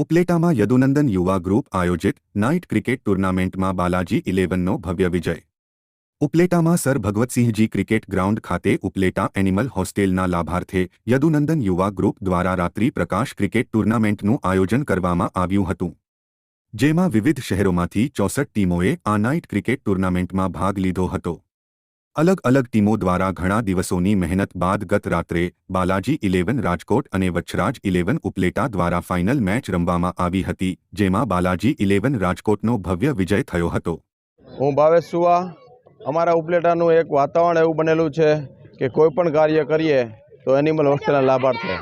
ઉપલેટામાં યદુનંદન યુવા ગ્રુપ આયોજિત night cricket ટુર્નામેન્ટમાં બાલાજી ઇલેવનનો ભવ્ય વિજય. ઉપલેટામાં સર ભગવતસિંહજી ક્રિકેટ ગ્રાઉન્ડ ખાતે ઉપલેટા એનિમલ હોસ્ટેલના લાભાર્થે યદુનંદન યુવા ગ્રુપ દ્વારા રાત્રિ પ્રકાશ ક્રિકેટ ટુર્નામેન્ટનું આયોજન કરવામાં આવ્યું હતું. જેમાં વિવિધ શહેરોમાંથી ચોસઠ ટીમોએ આ નાઇટ ક્રિકેટ ટુર્નામેન્ટમાં ભાગ લીધો હતો. અલગ અલગ ટીમો દ્વારા ઘણા દિવસોની મહેનત બાદ ગત રાત્રે બાલાજી ઇલેવન રાજકોટ અને વચ્છરાજ ઇલેવન ઉપલેટા દ્વારા ફાઇનલ મેચ રમવામાં આવી હતી, જેમાં બાલાજી ઇલેવન રાજકોટનો ભવ્ય વિજય થયો હતો. હું ભાવેશ સુવા. અમારા ઉપલેટાનું એક વાતાવરણ એવું બનેલું છે કે કોઈ પણ કાર્ય કરીએ તો એનિમલ હોસ્ટેલના લાભાર્થે.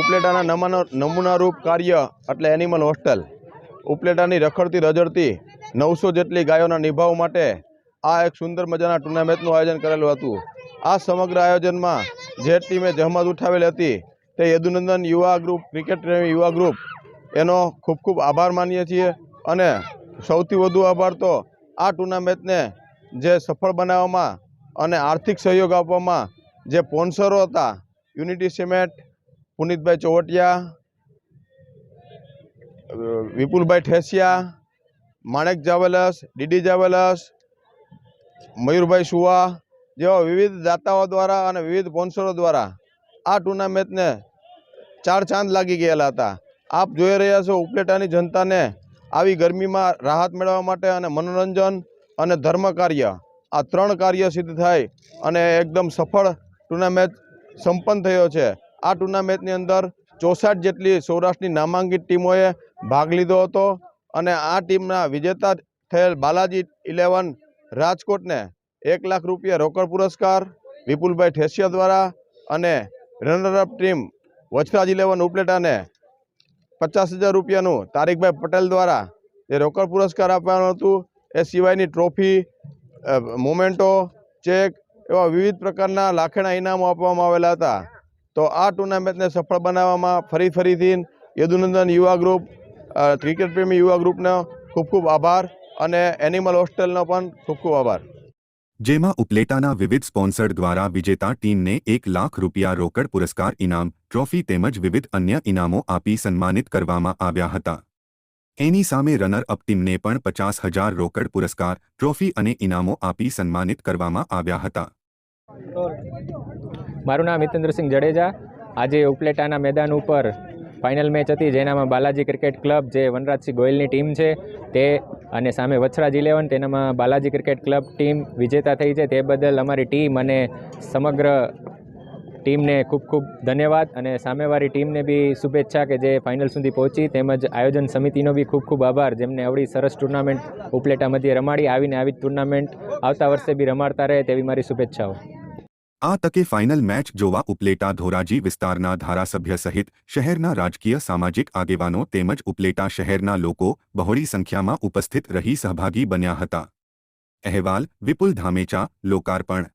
ઉપલેટાના નમાનો, નમૂનારૂપ કાર્ય એટલે એનિમલ હોસ્ટેલ ઉપલેટાની રખડતી રજડતી નવસો જેટલી ગાયોના નિભાવ માટે આ એક સુંદર મજાના ટુર્નામેન્ટનું આયોજન કરેલું હતું. આ સમગ્ર આયોજનમાં જે ટીમે જહમત ઉઠાવેલી હતી તે યદુનંદન યુવા ગ્રુપ ક્રિકેટ પ્રેમી યુવા ગ્રુપ એનો ખૂબ ખૂબ આભાર માનીએ છીએ અને સૌથી વધુ આભાર તો આ ટુર્નામેન્ટને જે સફળ બનાવવામાં અને આર્થિક સહયોગ આપવામાં જે સ્પોન્સરો હતા unity cement Punitbhai Chovatiya, Vipulbhai Thesiya, Manek jewels, DD jewels Mayurbhai Suva જેવા વિવિધ દાતાઓ દ્વારા અને વિવિધ સ્પોન્સરો દ્વારા આ ટુર્નામેન્ટને ચાર ચાંદ લાગી ગયેલા હતા. આપ જોઈ રહ્યા છો ઉપલેટાની જનતાને આવી ગરમીમાં રાહત મેળવવા માટે અને મનોરંજન અને ધર્મ કાર્ય, આ ત્રણ કાર્ય સિદ્ધ થાય અને એકદમ સફળ ટુર્નામેન્ટ સંપન્ન થયો છે. આ ટુર્નામેન્ટની અંદર ચોસાઠ જેટલી સૌરાષ્ટ્રની નામાંકિત ટીમોએ ભાગ લીધો હતો અને આ ટીમના વિજેતા થયેલ બાલાજી ઇલેવન રાજકોટને એક લાખ રૂપિયા રોકડ પુરસ્કાર, વિપુલભાઈ ઠેસિયા દ્વારા અને runner up team Vachraj eleven ઉપલેટાને પચાસ હજાર રૂપિયાનું તારીખભાઈ પટેલ દ્વારા જે રોકડ પુરસ્કાર આપવાનું હતું, એ સિવાયની ટ્રોફી મોમેન્ટો, ચેક એવા વિવિધ પ્રકારના લાખેણા ઇનામો આપવામાં આવેલા હતા. તો આ ટુર્નામેન્ટને સફળ બનાવવામાં ફરી ફરીથી યદુનંદન યુવા ગ્રુપ ક્રિકેટ પ્રેમી યુવા ગ્રુપનો ખૂબ ખૂબ આભાર. અને એનિમલ હોસ્ટેલનો પણ ખૂબ ખૂબ આભાર. જેમાં ઉપલેટાના વિવિધ સ્પોન્સર દ્વારા વિજેતા ટીમને એક લાખ રૂપિયા રોકડ પુરસ્કાર ઇનામ ટ્રોફી તેમજ વિવિધ અન્ય ઇનામો આપી સન્માનિત કરવામાં આવ્યા હતા. એની સામે રનર અપ ટીમને પણ પચાસ હજાર રોકડ પુરસ્કાર ટ્રોફી અને ઇનામો આપી સન્માનિત કરવામાં આવ્યા હતા. મારું નામ હિતેન્દ્રસિંહ જડેજા. આજે ઉપલેટાના મેદાન ઉપર ફાઇનલ મેચ હતી. જેનામાં બાલાજી ક્રિકેટ ક્લબ જે વનરાજસિંહ ગોયલની ટીમ છે તે અને સામે વછરાજ ઇલેવન તેનામાં બાલાજી ક્રિકેટ ક્લબ ટીમ વિજેતા થઈ છે. તે બદલ અમારી ટીમ અને સમગ્ર ટીમને ખૂબ ખૂબ ધન્યવાદ અને સામેવાળી ટીમને બી શુભેચ્છા કે જે ફાઇનલ સુધી પહોંચી. તેમજ આયોજન સમિતિનો બી ખૂબ ખૂબ આભાર. જેમને આવડી સરસ ટુર્નામેન્ટ ઉપલેટા મધ્યે રમાડી, આવીને આવી જ ટુર્નામેન્ટ આવતા વર્ષે બી રમાડતા રહે તેવી મારી શુભેચ્છાઓ. આ તકે ફાઇનલ મેચ જોવા ઉપલેટા ધોરાજી વિસ્તારના ધારાસભ્ય સહિત શહેરના રાજકીય સામાજિક આગેવાનો તેમજ ઉપલેટા શહેરના લોકો બહોળી સંખ્યામાં ઉપસ્થિત રહી સહભાગી બન્યા હતા. અહેવાલ, વિપુલ ધામેચા, લોકાર્પણ.